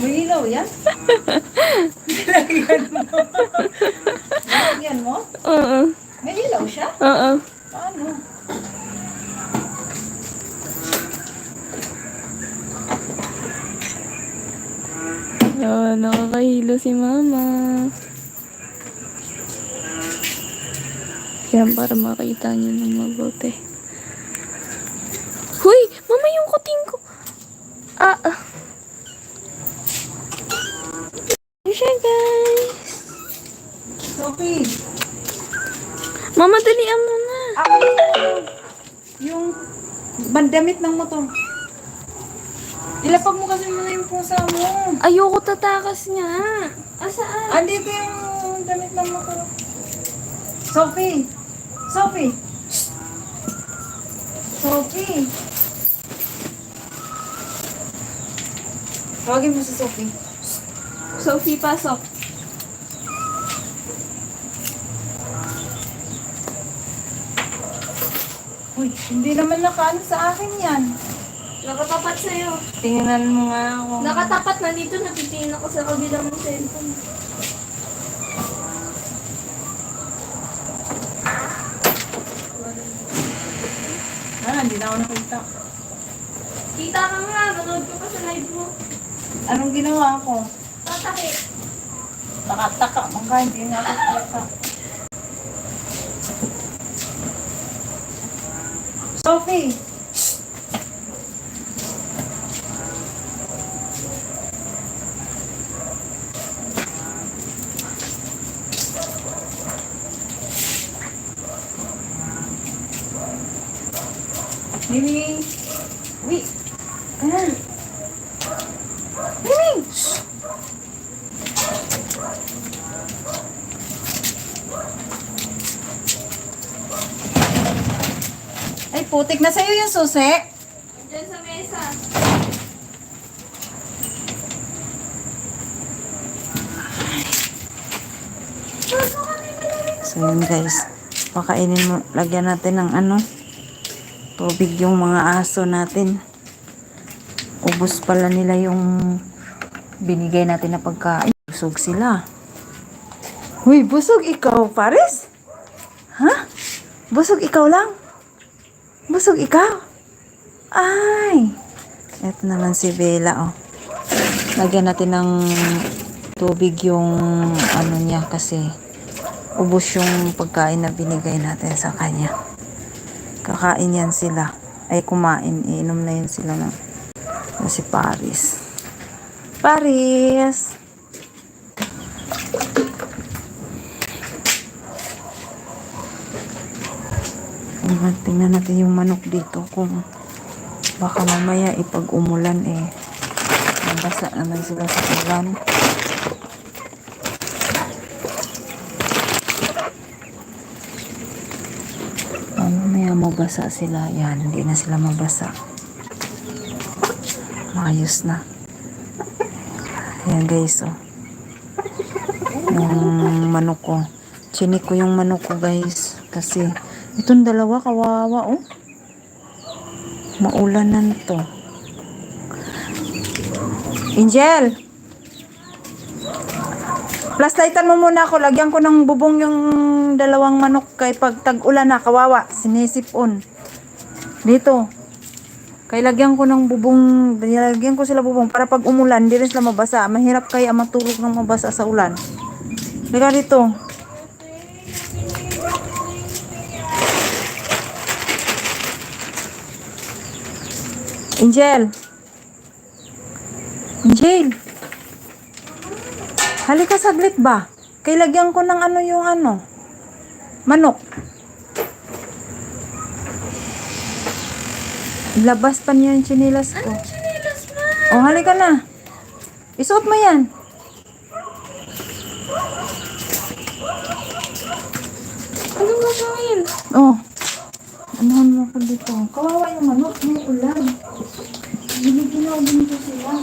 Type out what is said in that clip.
May ilaw yan? Nilagyan mo. Nilagyan mo? Oo. May ilaw siya? Oo. Paano? Oh, nakakahilo si mama. Yan, para makita niyo ng mabuti. Huy! Mama, yung kuting ko! Ah, ah. Ito siya, guys. Sophie! Mama, dalian mo na. Ako yung bandamit ng motor. Ilapag mo kasi muna yung pusa mo. Ayoko tatakas niya. Asaan? Andito yung damit ng motor. Sophie! Sophie! Sophie! Tawagin mo si Sophie. Sophie, pasok. Uy, hindi naman nakaano sa akin yan. Nakatapat sa'yo. Tingnan mo nga ako. Nakatapat na dito, natitingin ako sa kabilang mong cellphone. Ah, hindi na ako nakita. Kita ka nga, nanood ko pa sa live mo. Anong ginawa ko? Tataki. Nakataka. Mangga, hindi nga ako nakita. Sophie! Mimi! Wait! Ayan! Mimi! Shh! Ay, putik na sa'yo yung susi. Diyan sa mesa. So yun guys, pakainin mo, lagyan natin ng ano, tubig yung mga aso natin. Ubus pala nila yung binigay natin na pagkain. Busog sila. Huy, busog ikaw, Paris? Ha? Busog ikaw lang? Busog ikaw? Ay! Ito naman si Bella, oh. Lagyan natin ng tubig yung ano niya kasi ubos yung pagkain na binigay natin sa kanya. Kakain yan sila. Ay kumain, iinom na yun sila ng na si Paris. Paris! Tingnan- Tingnan natin yung manok dito kung baka mamaya ipag umulan eh mabasa naman sila sa ulan. Oh, mamaya mabasa sila. Yan, hindi na sila mabasa. Maayos na. Ayan guys, oh. Yung manok ko. Chinik ko yung manok ko guys. Kasi, itong dalawa kawawa, oh. Maulanan to. Angel! Plastaitan mo muna ako. Lagyan ko ng bubong yung dalawang manok kay pag tag-ulan na. Kawawa. Sinisipon. Dito. Kay lagyan ko ng bubong. Lagyan ko sila bubong para pag umulan, hindi rin sila mabasa. Mahirap kaya matulog ng mabasa sa ulan. Liga dito. Angel. Angel. Halika saglit ba? Kay lagyan ko ng ano yung ano. Manok. Labas pa niya yung chinilas ko. Chinilas ma! Oh, halika na. Isuot mo yan. Anong gagawin? Oh. Anuhan mo ko dito. Kawawa yung manok. May ulan. Dalawa din sila.